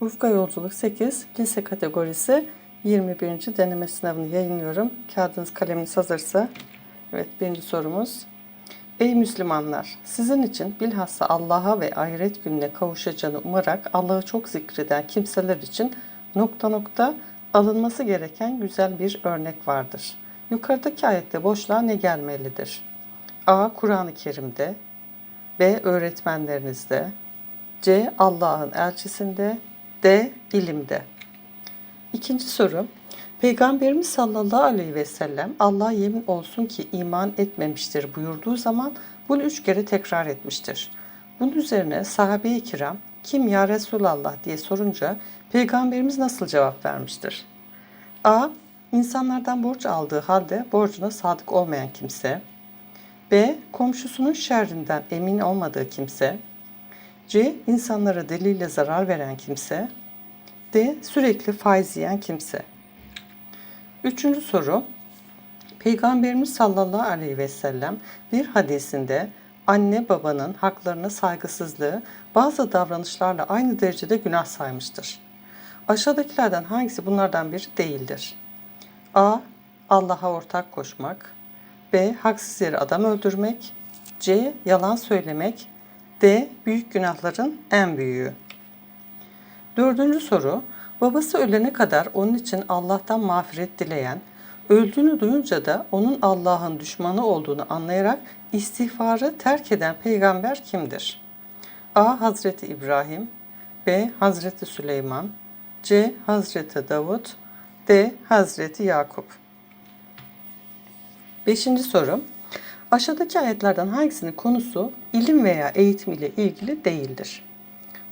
Ufka Yolculuk 8, lise kategorisi 21. deneme sınavını yayınlıyorum. Kağıdınız kaleminiz hazırsa. Evet birinci sorumuz. Ey Müslümanlar! Sizin için bilhassa Allah'a ve ahiret gününe kavuşacağını umarak Allah'ı çok zikreden kimseler için nokta nokta alınması gereken güzel bir örnek vardır. Yukarıdaki ayette boşluğa ne gelmelidir? A. Kur'an-ı Kerim'de B. Öğretmenlerinizde C. Allah'ın elçisinde D. ilimde. İkinci soru. Peygamberimiz sallallahu aleyhi ve sellem Allah yemin olsun ki iman etmemiştir buyurduğu zaman bunu üç kere tekrar etmiştir. Bunun üzerine sahabe-i kiram kim ya Resulallah diye sorunca Peygamberimiz nasıl cevap vermiştir? A. İnsanlardan borç aldığı halde borcuna sadık olmayan kimse. B. Komşusunun şerrinden emin olmadığı kimse. C. İnsanlara deliyle zarar veren kimse. D. Sürekli faiz yiyen kimse. Üçüncü soru. Peygamberimiz sallallahu aleyhi ve sellem bir hadisinde anne babanın haklarına saygısızlığı bazı davranışlarla aynı derecede günah saymıştır. Aşağıdakilerden hangisi bunlardan biri değildir? A. Allah'a ortak koşmak. B. Haksız yere adam öldürmek. C. Yalan söylemek. D. Büyük günahların en büyüğü. Dördüncü soru. Babası ölene kadar onun için Allah'tan mağfiret dileyen, öldüğünü duyunca da onun Allah'ın düşmanı olduğunu anlayarak istiğfarı terk eden peygamber kimdir? A. Hazreti İbrahim B. Hazreti Süleyman C. Hazreti Davut D. Hazreti Yakup Beşinci soru. Aşağıdaki ayetlerden hangisinin konusu ilim veya eğitim ile ilgili değildir?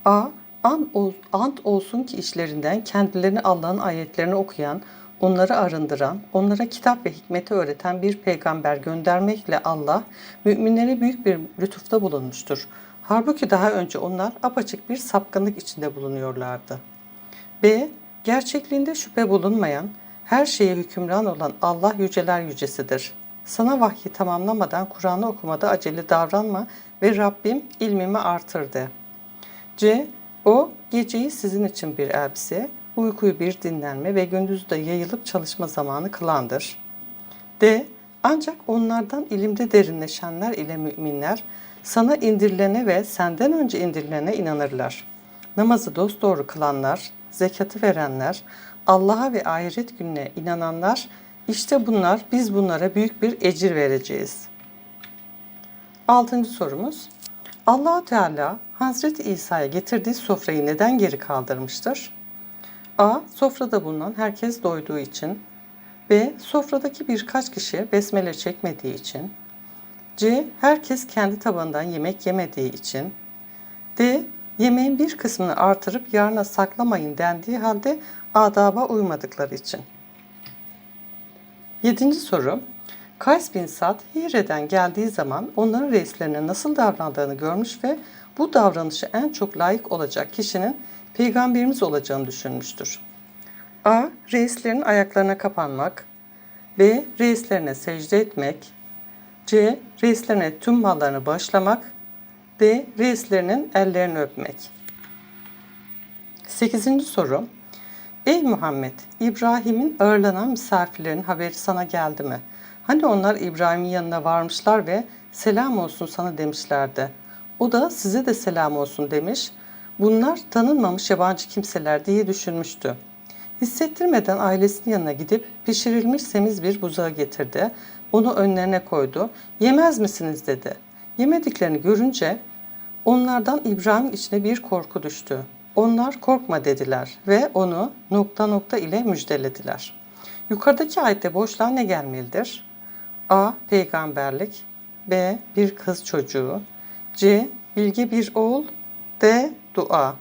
A. Ant, ol, ant olsun ki işlerinden kendilerini Allah'ın ayetlerini okuyan, onları arındıran, onlara kitap ve hikmeti öğreten bir peygamber göndermekle Allah müminlere büyük bir lütufta bulunmuştur. Halbuki daha önce onlar apaçık bir sapkınlık içinde bulunuyorlardı. B. Gerçekliğinde şüphe bulunmayan, her şeye hükümran olan Allah yüceler yücesidir. Sana vahyi tamamlamadan Kur'an'ı okumada acele davranma ve Rabbim ilmimi artırdı. C. O geceyi sizin için bir elbise, uykuyu bir dinlenme ve gündüzü de yayılıp çalışma zamanı kılandır. D. Ancak onlardan ilimde derinleşenler ile müminler sana indirilene ve senden önce indirilene inanırlar. Namazı dosdoğru kılanlar, zekatı verenler, Allah'a ve ahiret gününe inananlar, işte bunlar biz bunlara büyük bir ecir vereceğiz. Altıncı sorumuz. allah Teala Hazreti İsa'ya getirdiği sofrayı neden geri kaldırmıştır? A. Sofrada bulunan herkes doyduğu için. B. Sofradaki birkaç kişi besmele çekmediği için. C. Herkes kendi tabanından yemek yemediği için. D. Yemeğin bir kısmını artırıp yarına saklamayın dendiği halde adaba uymadıkları için. Yedinci soru. Kays bin Sad Hire'den geldiği zaman onların reislerine nasıl davrandığını görmüş ve bu davranışı en çok layık olacak kişinin peygamberimiz olacağını düşünmüştür. A. Reislerin ayaklarına kapanmak. B. Reislerine secde etmek. C. Reislerine tüm mallarını bağışlamak. D. Reislerinin ellerini öpmek. Sekizinci soru. Ey Muhammed, İbrahim'in ağırlanan misafirlerin haberi sana geldi mi? Hani onlar İbrahim'in yanına varmışlar ve selam olsun sana demişlerdi. O da size de selam olsun demiş. Bunlar tanınmamış yabancı kimseler diye düşünmüştü. Hissettirmeden ailesinin yanına gidip pişirilmiş semiz bir buzağı getirdi. Onu önlerine koydu. Yemez misiniz dedi. Yemediklerini görünce onlardan İbrahim içine bir korku düştü. Onlar korkma dediler ve onu nokta nokta ile müjdelediler. Yukarıdaki ayette boşluğa ne gelmelidir? A. Peygamberlik B. Bir kız çocuğu C. Bilge bir oğul D. Dua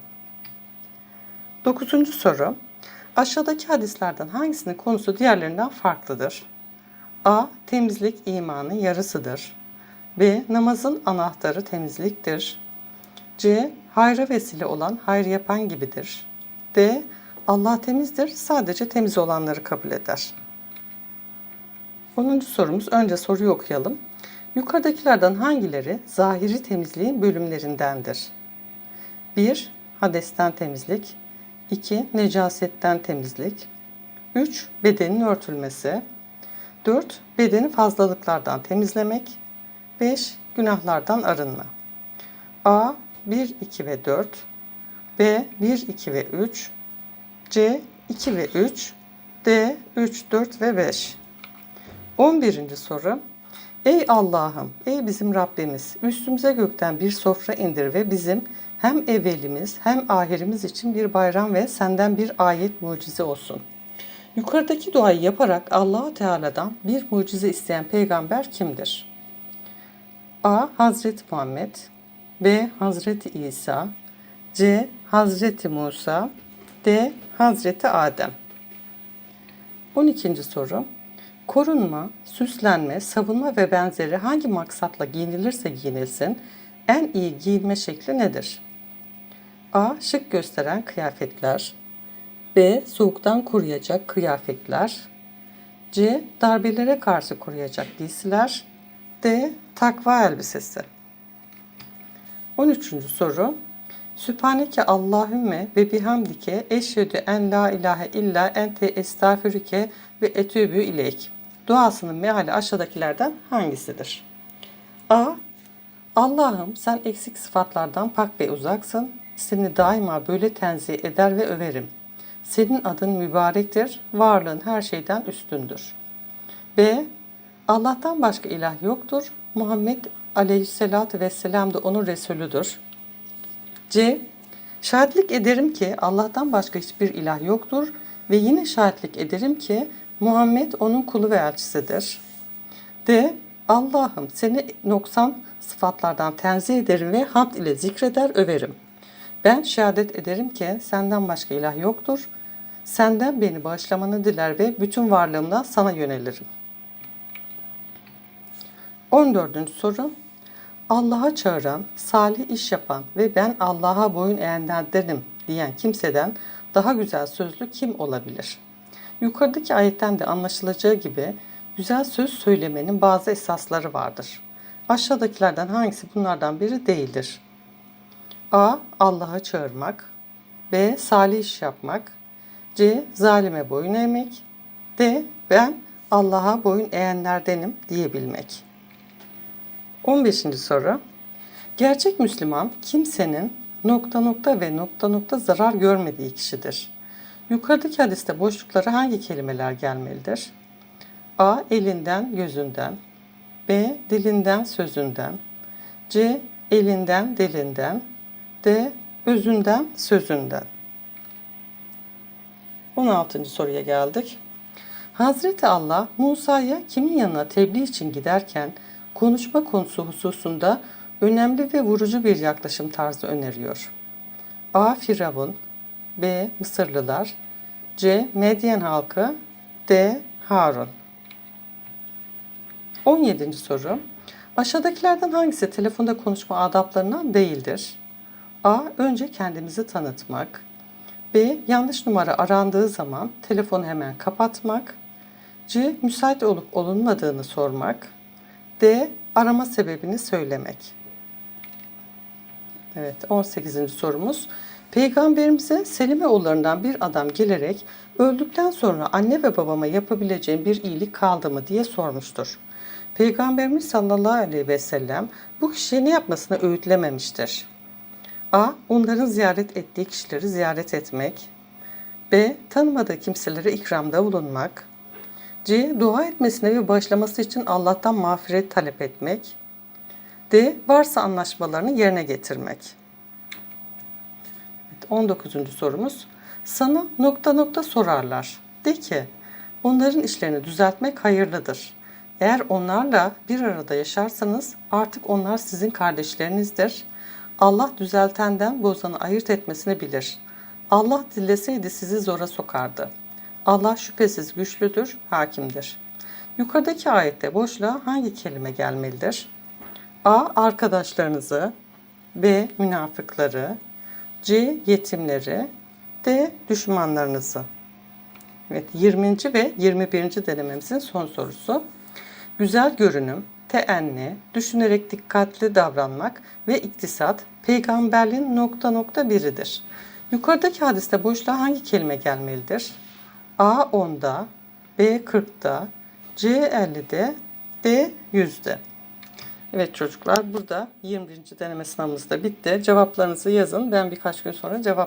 Dokuzuncu soru. Aşağıdaki hadislerden hangisinin konusu diğerlerinden farklıdır? A. Temizlik imanın yarısıdır. B. Namazın anahtarı temizliktir. C. Hayra vesile olan hayır yapan gibidir. D. Allah temizdir, sadece temiz olanları kabul eder. 10. sorumuz, önce soruyu okuyalım. Yukarıdakilerden hangileri zahiri temizliğin bölümlerindendir? 1. Hadesten temizlik 2. Necasetten temizlik 3. Bedenin örtülmesi 4. Bedeni fazlalıklardan temizlemek 5. Günahlardan arınma A. 1, 2 ve 4 B. 1, 2 ve 3 C. 2 ve 3 D. 3, 4 ve 5 11. soru Ey Allah'ım, ey bizim Rabbimiz, üstümüze gökten bir sofra indir ve bizim hem evvelimiz hem ahirimiz için bir bayram ve senden bir ayet mucize olsun. Yukarıdaki duayı yaparak Allahu Teala'dan bir mucize isteyen peygamber kimdir? A. Hazreti Muhammed B. Hazreti İsa C. Hazreti Musa D. Hazreti Adem 12. soru Korunma, süslenme, savunma ve benzeri hangi maksatla giyinilirse giyinilsin en iyi giyinme şekli nedir? A. Şık gösteren kıyafetler B. Soğuktan koruyacak kıyafetler C. Darbelere karşı koruyacak giysiler D. Takva elbisesi 13. soru Sübhaneke Allahümme ve bihamdike eşhedü en la ilahe illa ente estağfirüke ve etübü ileyk. Duasının meali aşağıdakilerden hangisidir? A. Allah'ım sen eksik sıfatlardan pak ve uzaksın. Seni daima böyle tenzih eder ve överim. Senin adın mübarektir, varlığın her şeyden üstündür. B. Allah'tan başka ilah yoktur. Muhammed aleyhissalatü vesselam da onun Resulüdür. C. Şahitlik ederim ki Allah'tan başka hiçbir ilah yoktur ve yine şahitlik ederim ki Muhammed onun kulu ve elçisidir. D. Allah'ım seni noksan sıfatlardan tenzih ederim ve hamd ile zikreder överim. Ben şehadet ederim ki senden başka ilah yoktur. Senden beni bağışlamanı diler ve bütün varlığımla sana yönelirim. 14. soru Allah'a çağıran, salih iş yapan ve ben Allah'a boyun eğenlerdenim diyen kimseden daha güzel sözlü kim olabilir? Yukarıdaki ayetten de anlaşılacağı gibi güzel söz söylemenin bazı esasları vardır. Aşağıdakilerden hangisi bunlardan biri değildir? A. Allah'a çağırmak B. Salih iş yapmak C. Zalime boyun eğmek D. Ben Allah'a boyun eğenlerdenim diyebilmek. 15. soru. Gerçek Müslüman kimsenin nokta nokta ve nokta nokta zarar görmediği kişidir. Yukarıdaki hadiste boşluklara hangi kelimeler gelmelidir? A. Elinden, gözünden. B. Dilinden, sözünden. C. Elinden, dilinden. D. Özünden, sözünden. 16. soruya geldik. Hazreti Allah Musa'ya kimin yanına tebliğ için giderken konuşma konusu hususunda önemli ve vurucu bir yaklaşım tarzı öneriyor. A. Firavun B. Mısırlılar C. Medyen halkı D. Harun 17. soru Aşağıdakilerden hangisi telefonda konuşma adaplarından değildir? A. Önce kendimizi tanıtmak B. Yanlış numara arandığı zaman telefonu hemen kapatmak C. Müsait olup olunmadığını sormak D. Arama sebebini söylemek. Evet 18. sorumuz. Peygamberimize Selime oğullarından bir adam gelerek öldükten sonra anne ve babama yapabileceğim bir iyilik kaldı mı diye sormuştur. Peygamberimiz sallallahu aleyhi ve sellem bu kişiye ne yapmasını öğütlememiştir. A. Onların ziyaret ettiği kişileri ziyaret etmek. B. Tanımadığı kimselere ikramda bulunmak. C. Dua etmesine ve bağışlaması için Allah'tan mağfiret talep etmek. D. Varsa anlaşmalarını yerine getirmek. Evet, 19. sorumuz. Sana nokta nokta sorarlar. De ki, onların işlerini düzeltmek hayırlıdır. Eğer onlarla bir arada yaşarsanız artık onlar sizin kardeşlerinizdir. Allah düzeltenden bozanı ayırt etmesini bilir. Allah dileseydi sizi zora sokardı.'' Allah şüphesiz güçlüdür, hakimdir. Yukarıdaki ayette boşluğa hangi kelime gelmelidir? A. Arkadaşlarınızı B. Münafıkları C. Yetimleri D. Düşmanlarınızı Evet 20. ve 21. denememizin son sorusu. Güzel görünüm, teenni, düşünerek dikkatli davranmak ve iktisat peygamberliğin nokta nokta biridir. Yukarıdaki hadiste boşluğa hangi kelime gelmelidir? A 10'da, B 40'da, C 50'de, D 100'de. Evet çocuklar burada 21. deneme sınavımız da bitti. Cevaplarınızı yazın. Ben birkaç gün sonra cevap